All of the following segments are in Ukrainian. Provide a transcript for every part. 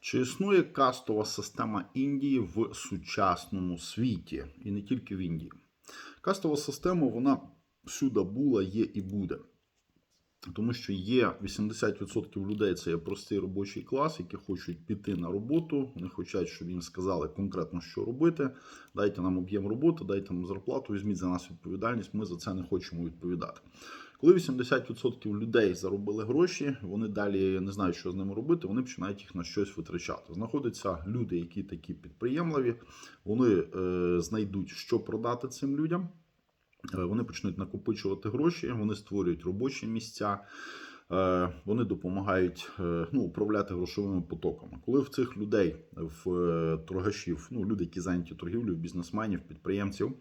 Чи існує кастова система Індії в сучасному світі, і не тільки в Індії? Кастова система вона всюди була, є і буде. Тому що є 80% людей це є простий робочий клас, які хочуть піти на роботу. Вони хочуть, щоб їм сказали конкретно, що робити. Дайте нам об'єм роботи, дайте нам зарплату, візьміть за нас відповідальність. Ми за це не хочемо відповідати. Коли 80% людей заробили гроші, вони далі не знають, що з ними робити. Вони починають їх на щось витрачати. Знаходяться люди, які такі підприємливі, вони е, знайдуть, що продати цим людям. Е, Вони почнуть накопичувати гроші, вони створюють робочі місця, е, вони допомагають е, ну, управляти грошовими потоками. Коли в цих людей, в торгашів, ну, люди, які зайняті торгівлею, бізнесменів, підприємців,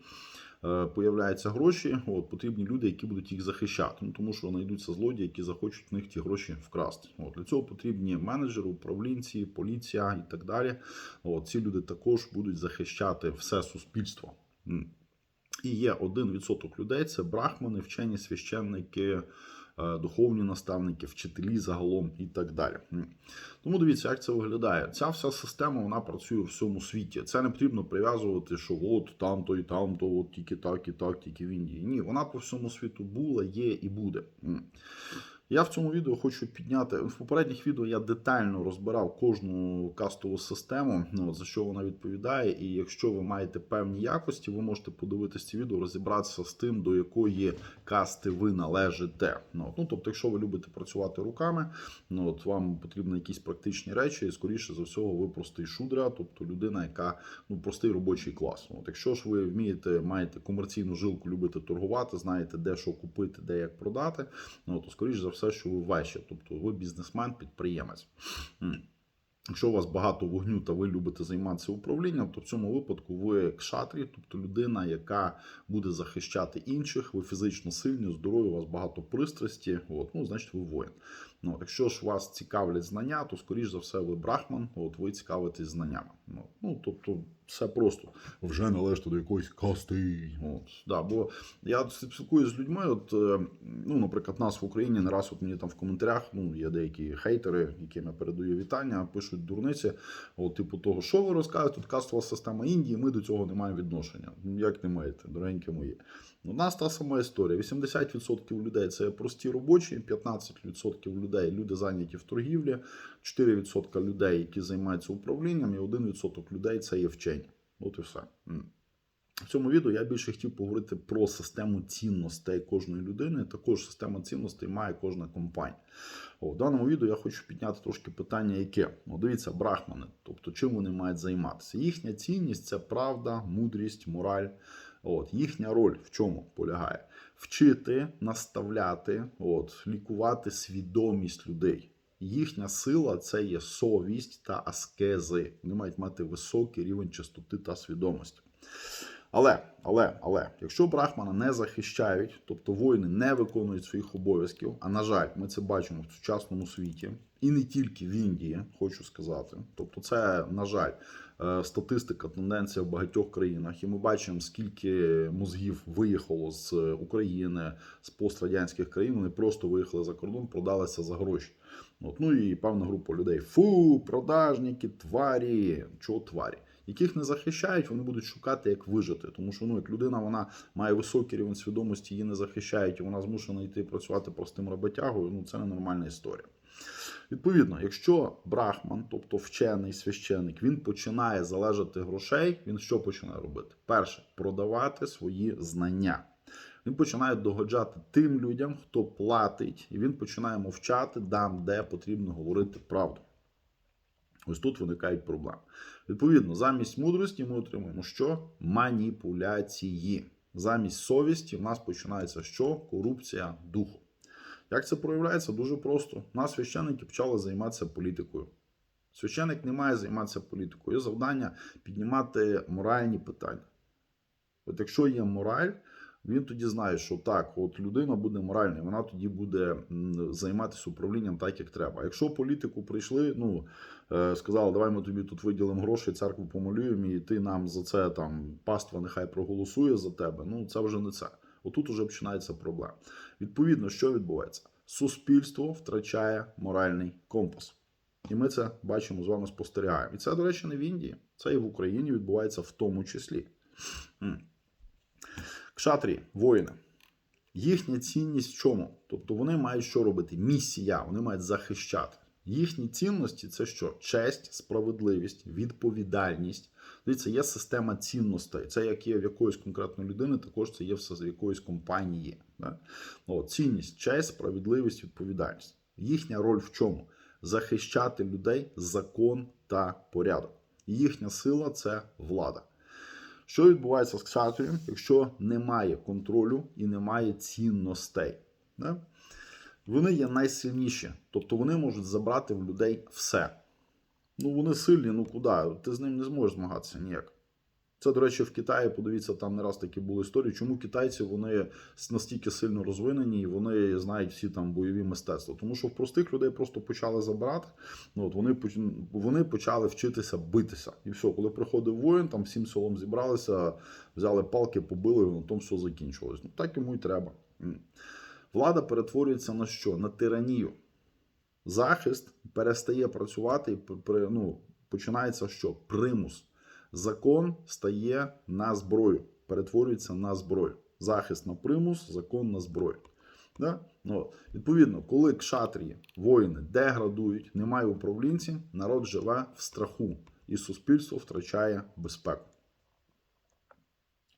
появляються гроші, от, потрібні люди, які будуть їх захищати. Ну, тому що знайдуться злодії, які захочуть в них ті гроші вкрасти. От, для цього потрібні менеджери, управлінці, поліція і так далі. От, ці люди також будуть захищати все суспільство. І є один відсоток людей це брахмани, вчені священники, е, духовні наставники, вчителі загалом і так далі. Тому дивіться, як це виглядає. Ця вся система вона працює у всьому світі. Це не потрібно прив'язувати, що от там-то і там-то, от тільки так, і так, тільки в Індії. Ні, вона по всьому світу була, є і буде. Я в цьому відео хочу підняти. В попередніх відео я детально розбирав кожну кастову систему, ну, за що вона відповідає. І якщо ви маєте певні якості, ви можете подивитися ці відео, розібратися з тим, до якої касти ви належите. Ну, ну тобто, якщо ви любите працювати руками, ну от вам потрібні якісь практичні речі, і скоріше за всього, ви простий шудра, тобто людина, яка ну простий робочий клас. От, якщо ж ви вмієте, маєте комерційну жилку, любите торгувати, знаєте, де що купити, де як продати, ну то скоріш за все, що ви важче, тобто ви бізнесмен, підприємець. Якщо у вас багато вогню та ви любите займатися управлінням, то в цьому випадку ви кшатрі, тобто людина, яка буде захищати інших, ви фізично сильні, здорові, у вас багато пристрасті, от, ну, значить, ви воїн. Ну, якщо ж вас цікавлять знання, то скоріш за все ви брахман, от ви цікавитесь знаннями. Ну, ну тобто, все просто вже належите до якоїсь касти. От, да, бо я спілкуюся з людьми. От, е, ну, наприклад, нас в Україні не раз от мені там в коментарях ну, є деякі хейтери, яким я передаю вітання, пишуть дурниці, от, типу того, що ви розказуєте, тут кастова система Індії, ми до цього не маємо відношення. Ну, Як не маєте, дорогенькі мої. У нас та сама історія. 80% людей це прості робочі, 15% людей люди зайняті в торгівлі, 4% людей, які займаються управлінням, і 1% людей це є вчені. От і все. В цьому відео я більше хотів поговорити про систему цінностей кожної людини. Також система цінностей має кожна компанія. О, в даному відео я хочу підняти трошки питання, яке ну, дивіться, брахмани, тобто чим вони мають займатися. Їхня цінність це правда, мудрість, мораль. От їхня роль в чому полягає? Вчити, наставляти, от, лікувати свідомість людей. Їхня сила це є совість та аскези. Вони мають мати високий рівень чистоти та свідомості. Але, але, але, якщо брахмана не захищають, тобто воїни не виконують своїх обов'язків, а на жаль, ми це бачимо в сучасному світі, і не тільки в Індії, хочу сказати. Тобто, це, на жаль, е, статистика, тенденція в багатьох країнах, і ми бачимо, скільки мозгів виїхало з України, з пострадянських країн, вони просто виїхали за кордон, продалися за гроші. От, ну і певна група людей: фу, продажники, тварі, чого тварі? Яких не захищають, вони будуть шукати, як вижити. Тому що ну, як людина вона має високий рівень свідомості, її не захищають, і вона змушена йти працювати простим роботягою. Ну це ненормальна історія. Відповідно, якщо брахман, тобто вчений священик, він починає залежати грошей, він що починає робити? Перше, продавати свої знання. Він починає догоджати тим людям, хто платить, і він починає мовчати там, де потрібно говорити правду. Ось тут виникають проблеми. Відповідно, замість мудрості ми отримуємо що? Маніпуляції. Замість совісті в нас починається що? Корупція духу. Як це проявляється? Дуже просто. У нас священники почали займатися політикою. Священик не має займатися політикою. Є завдання піднімати моральні питання. От якщо є мораль, він тоді знає, що так, от людина буде моральною, вона тоді буде займатися управлінням так, як треба. Якщо політику прийшли, ну е, сказали, давай ми тобі тут виділимо гроші, церкву помалюємо, і ти нам за це там паства нехай проголосує за тебе. Ну це вже не це. Отут уже починається проблема. Відповідно, що відбувається? Суспільство втрачає моральний компас. І ми це бачимо з вами спостерігаємо. І це, до речі, не в Індії, це і в Україні відбувається в тому числі. Кшатрі, воїни. Їхня цінність в чому? Тобто вони мають що робити? Місія, вони мають захищати. Їхні цінності це що? Честь, справедливість, відповідальність. Дивіться, є система цінностей. Це як є в якоїсь конкретної людини, також це є з якоїсь компанії. Да? От, цінність, честь, справедливість, відповідальність. Їхня роль в чому? Захищати людей, закон та порядок. Їхня сила це влада. Що відбувається з ксатрієм, якщо немає контролю і немає цінностей? Да? Вони є найсильніші, тобто вони можуть забрати в людей все. Ну, вони сильні, ну куди? Ти з ним не зможеш змагатися ніяк. Це, до речі, в Китаї, подивіться, там не раз такі були історії. Чому китайці вони настільки сильно розвинені і вони знають всі там бойові мистецтва? Тому що в простих людей просто почали забирати. Ну, от вони, вони почали вчитися битися. І все, коли приходив воїн, там всім селом зібралися, взяли палки, побили, і на тому все закінчилось. Ну так йому і треба. Влада перетворюється на що? На тиранію. Захист перестає працювати ну, починається що? Примус. Закон стає на зброю, перетворюється на зброю. Захист на примус, закон на зброю. Да? Ну, от. відповідно, коли кшатрії, воїни деградують, немає управлінців, народ живе в страху, і суспільство втрачає безпеку.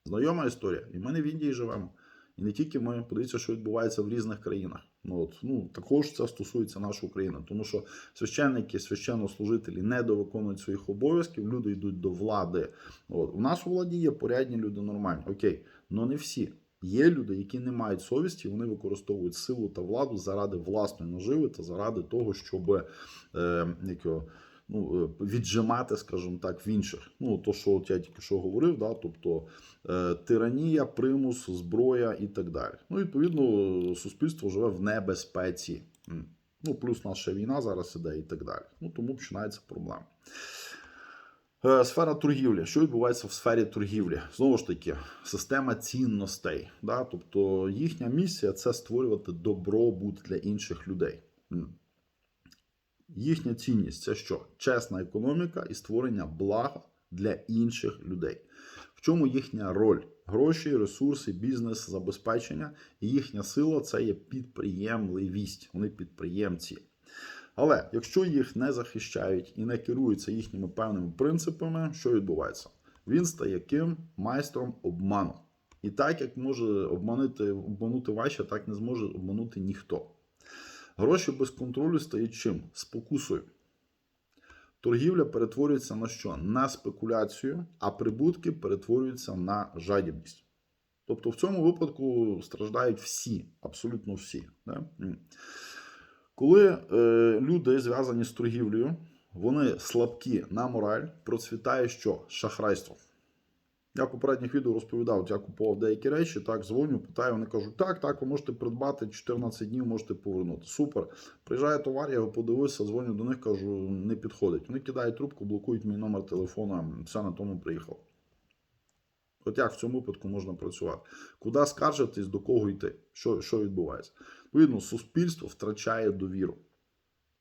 Знайома історія. І ми не в Індії живемо. І не тільки ми, подивіться, що відбувається в різних країнах. Ну, от, ну, також це стосується нашої країни, тому що священники, священнослужителі не довиконують своїх обов'язків, люди йдуть до влади. От. У нас у владі є порядні люди нормальні, окей, але не всі. Є люди, які не мають совісті, вони використовують силу та владу заради власної наживи та заради того, щоб е, як його, ну, е, віджимати, скажімо так, в інших. Ну, то, що от я тільки що говорив, да, тобто е, тиранія, примус, зброя і так далі. Ну, відповідно, суспільство живе в небезпеці. Ну, плюс наша війна зараз іде і так далі. Ну, тому починаються проблеми. Е, Сфера торгівлі. Що відбувається в сфері торгівлі? Знову ж таки, система цінностей. Да? Тобто їхня місія це створювати добробут для інших людей. Їхня цінність це що? Чесна економіка і створення блага для інших людей. В чому їхня роль? Гроші, ресурси, бізнес, забезпечення. І їхня сила це є підприємливість. Вони підприємці. Але якщо їх не захищають і не керуються їхніми певними принципами, що відбувається? Він стає ким майстром обману. І так як може обманути, обманути ваші, так не зможе обманути ніхто. Гроші без контролю стають чим? Спокусою. Торгівля перетворюється на що? На спекуляцію, а прибутки перетворюються на жадібність. Тобто в цьому випадку страждають всі, абсолютно всі. Да? Коли е, люди зв'язані з торгівлею, вони слабкі на мораль, процвітає що? Шахрайство. Я в попередніх відео розповідав, я купував деякі речі, так, дзвоню, питаю, вони кажуть, так, так, ви можете придбати 14 днів, можете повернути. Супер. Приїжджає товар, я його подивився, дзвоню до них, кажу, не підходить. Вони кидають трубку, блокують мій номер телефона, все на тому приїхав. От як в цьому випадку можна працювати? Куди скаржитись, до кого йти? Що, що відбувається? Відповідно, суспільство втрачає довіру.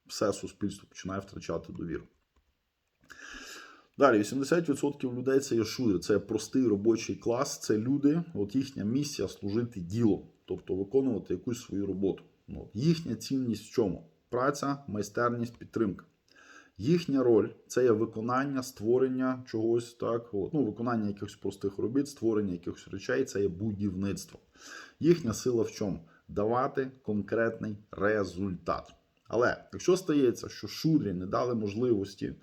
Все суспільство починає втрачати довіру. Далі, 80% людей це є шулери, це простий робочий клас, це люди, от їхня місія служити ділом, тобто виконувати якусь свою роботу. Ну, От. Їхня цінність в чому? Праця, майстерність, підтримка. Їхня роль це є виконання, створення чогось, так, от, ну, виконання якихось простих робіт, створення якихось речей, це є будівництво. Їхня сила в чому? Давати конкретний результат. Але якщо стається, що шудрі не дали можливості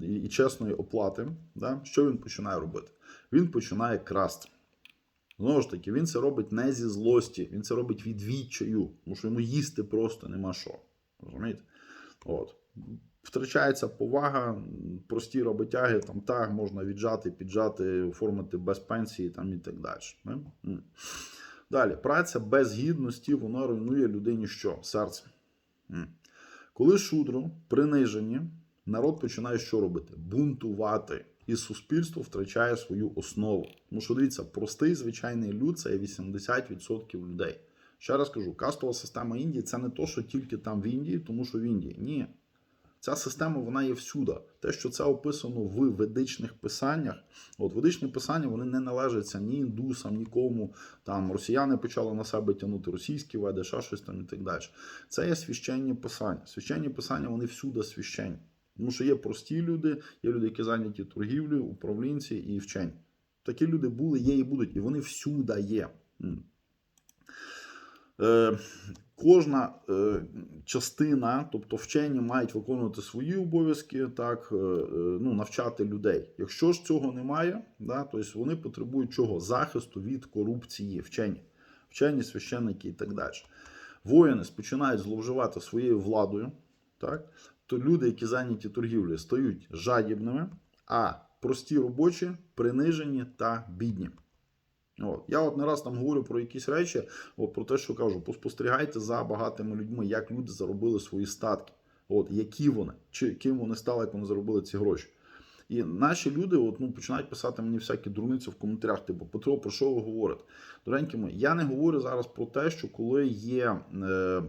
і чесної оплати, да, що він починає робити? Він починає красти. Знову ж таки, він це робить не зі злості, він це робить від відчаю, тому що йому їсти просто нема що. Розумієте? От. Втрачається повага, прості роботяги, там так можна віджати, піджати, оформити без пенсії там, і так далі. Не? Далі, праця без гідності, вона руйнує людині що? Серце. Коли шудру принижені, народ починає що робити? Бунтувати. І суспільство втрачає свою основу. Тому що дивіться, простий звичайний люд це 80% людей. Ще раз кажу, кастова система Індії це не то, що тільки там в Індії, тому що в Індії. Ні. Ця система вона є всюди. Те, що це описано в ведичних писаннях, от ведичні писання вони не належаться ні індусам, нікому. Там росіяни почали на себе тягнути російські веди, ще щось там і так далі. Це є священні писання. Священні писання вони всюди священні. Тому що є прості люди, є люди, які зайняті торгівлею, управлінці і вчені. Такі люди були, є і будуть, і вони всюди є. Е, кожна е, частина, тобто вчені мають виконувати свої обов'язки, так, е, е, ну, навчати людей. Якщо ж цього немає, да, тобто вони потребують чого? Захисту від корупції, вчені, вчені, священники і так далі. Воїни починають зловживати своєю владою, так, то люди, які зайняті торгівлею, стають жадібними, а прості робочі принижені та бідні. От. Я от не раз там говорю про якісь речі, от, про те, що кажу, поспостерігайте за багатими людьми, як люди заробили свої статки, от, які вони, чи ким вони стали, як вони заробили ці гроші. І наші люди от, ну, починають писати мені всякі дурниці в коментарях, типу, Петро, про що ви говорите? Доренькі мої, я не говорю зараз про те, що коли є. Е,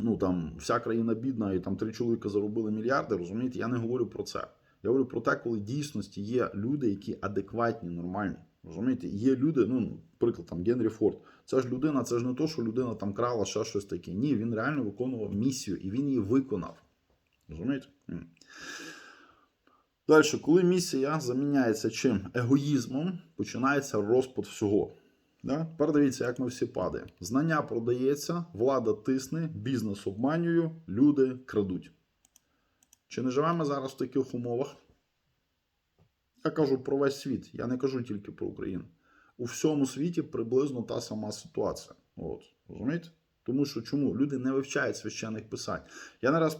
Ну там вся країна бідна, і там три чоловіка заробили мільярди. Розумієте, я не говорю про це. Я говорю про те, коли дійсності є люди, які адекватні, нормальні. Розумієте, є люди, ну, приклад там Генрі Форд. Це ж людина, це ж не то, що людина там крала ще щось таке. Ні, він реально виконував місію і він її виконав. Розумієте? Далі, коли місія заміняється чим? Егоїзмом, починається розпад всього. Да? Тепер дивіться, як ми всі падаємо. Знання продається, влада тисне, бізнес обманює, люди крадуть. Чи не живемо зараз в таких умовах? Я кажу про весь світ, я не кажу тільки про Україну. У всьому світі приблизно та сама ситуація. От, розумієте? Тому що чому? Люди не вивчають священних писань. Я не раз.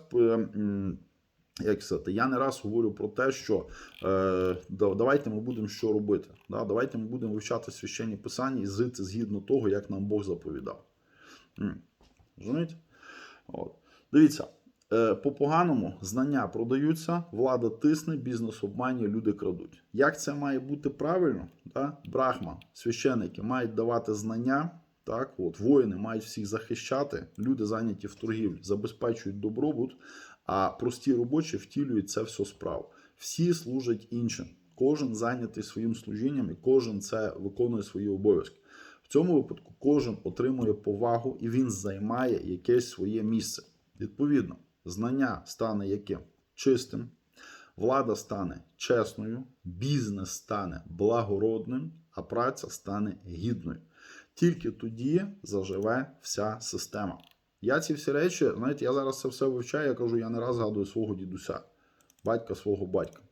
Як сказати, я не раз говорю про те, що е, давайте ми будемо що робити. Да? Давайте ми будемо вивчати священні писання і жити згідно того, як нам Бог заповідав. Розумієте? Дивіться, е, по-поганому знання продаються, влада тисне, бізнес обманює, люди крадуть. Як це має бути правильно? Да? Брахма, священники мають давати знання. Так, от, воїни мають всіх захищати, люди зайняті в торгівлі, забезпечують добробут, а прості робочі втілюють це все справу. Всі служать іншим. Кожен зайнятий своїм служінням, і кожен це виконує свої обов'язки. В цьому випадку кожен отримує повагу і він займає якесь своє місце. Відповідно, знання стане яким? Чистим, влада стане чесною, бізнес стане благородним, а праця стане гідною. Тільки тоді заживе вся система. Я ці всі речі, знаєте, я зараз це все вивчаю, я кажу, я не раз згадую свого дідуся, батька свого батька.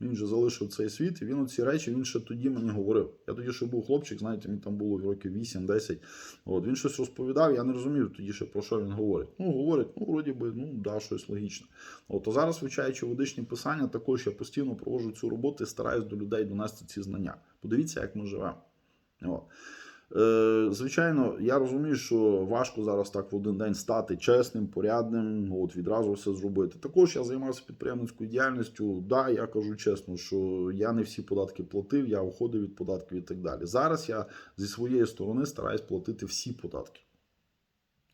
Він же залишив цей світ, і він оці речі він ще тоді мені говорив. Я тоді ще був хлопчик, знаєте, мені там було років 8-10. От, він щось розповідав, я не розумів тоді ще про що він говорить. Ну, говорить, ну, вроді би, ну, да, щось логічне. От, а зараз, вивчаючи ведичні писання, також я постійно проводжу цю роботу і стараюсь до людей донести ці знання. Подивіться, як ми живемо. От. Е, звичайно, я розумію, що важко зараз так в один день стати чесним, порядним, от відразу все зробити. Також я займався підприємницькою діяльністю. Да, я кажу чесно, що я не всі податки платив, я уходив від податків і так далі. Зараз я зі своєї сторони стараюсь платити всі податки.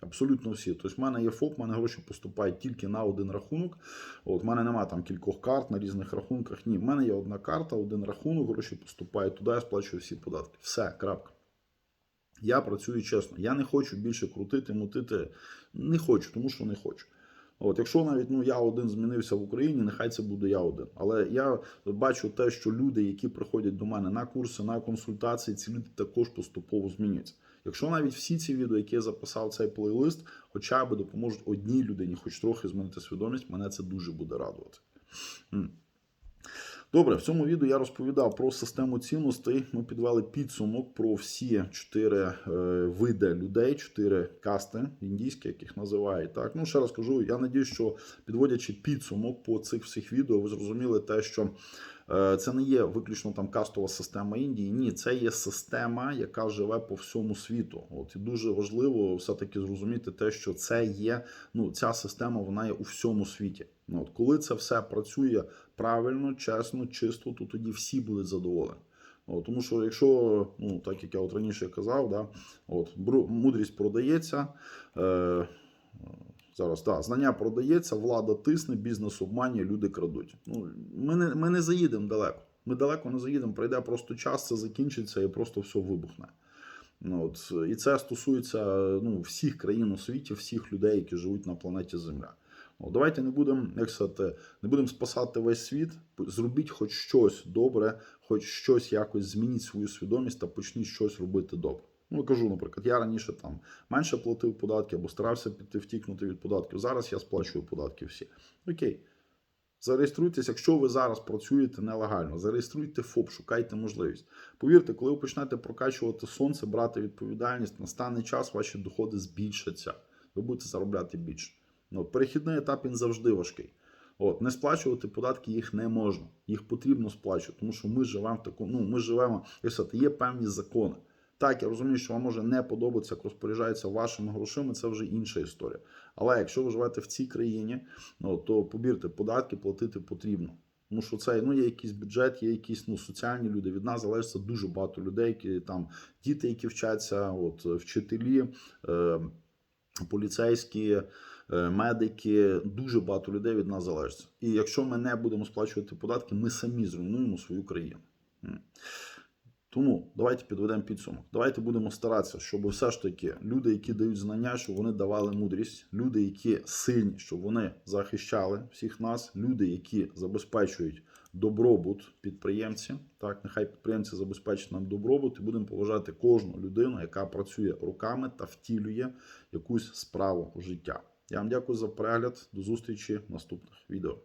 Абсолютно всі. Тобто, в мене є ФОП, в мене гроші поступають тільки на один рахунок. От, в мене немає там кількох карт на різних рахунках. Ні, в мене є одна карта, один рахунок, гроші поступають туди, я сплачую всі податки. Все, крапка. Я працюю чесно. Я не хочу більше крутити, мутити. Не хочу, тому що не хочу. От, якщо навіть ну, я один змінився в Україні, нехай це буде я один. Але я бачу те, що люди, які приходять до мене на курси, на консультації, ці люди також поступово змінюються. Якщо навіть всі ці відео, які я записав цей плейлист, хоча б допоможуть одній людині, хоч трохи змінити свідомість, мене це дуже буде радувати. Добре, в цьому відео я розповідав про систему цінностей. Ми підвели підсумок про всі чотири е, види людей, чотири касти індійські, яких називають. Так, ну ще раз кажу, я надію, що підводячи підсумок по цих всіх відео, ви зрозуміли те, що це не є виключно там кастова система Індії. Ні, це є система, яка живе по всьому світу. От і дуже важливо все-таки зрозуміти те, що це є. Ну, ця система вона є у всьому світі. Ну, от коли це все працює правильно, чесно, чисто, то тоді всі будуть задоволені. От, тому що якщо, ну так як я от раніше казав, да, от, мудрість продається, е, Зараз так, знання продається, влада тисне, бізнес обманює, люди крадуть. Ну, ми, не, ми не заїдемо далеко. Ми далеко не заїдемо, пройде просто час, це закінчиться і просто все вибухне. Ну, от, і це стосується ну, всіх країн у світі, всіх людей, які живуть на планеті Земля. Ну, давайте не будемо, як сказати, не будемо спасати весь світ. Зробіть хоч щось добре, хоч щось якось змініть свою свідомість та почніть щось робити добре. Ну, кажу, наприклад, я раніше там менше платив податки або старався піти втікнути від податків. Зараз я сплачую податки всі. Окей. Зареєструйтесь, якщо ви зараз працюєте нелегально, зареєструйте ФОП, шукайте можливість. Повірте, коли ви почнете прокачувати сонце, брати відповідальність, настане час, ваші доходи збільшаться. Ви будете заробляти більше. Ну, перехідний етап він завжди важкий. От, не сплачувати податки їх не можна. Їх потрібно сплачувати, тому що ми живемо в такому. Ну, ми живемо, як сказати, є певні закони. Так, я розумію, що вам може не подобатися, як розпоряджаються вашими грошима, це вже інша історія. Але якщо ви живете в цій країні, ну, то повірте, податки платити потрібно. Тому що це ну, є якийсь бюджет, є якісь ну, соціальні люди. Від нас залежиться дуже багато людей, які там діти, які вчаться, от, вчителі, е, поліцейські, е, медики. Дуже багато людей від нас залежиться. І якщо ми не будемо сплачувати податки, ми самі зруйнуємо свою країну. Тому давайте підведемо підсумок. Давайте будемо старатися, щоб все ж таки люди, які дають знання, щоб вони давали мудрість, люди, які сильні, щоб вони захищали всіх нас, люди, які забезпечують добробут підприємці. Так, нехай підприємці забезпечать нам добробут, і будемо поважати кожну людину, яка працює руками та втілює якусь справу життя. Я вам дякую за перегляд. До зустрічі в наступних відео.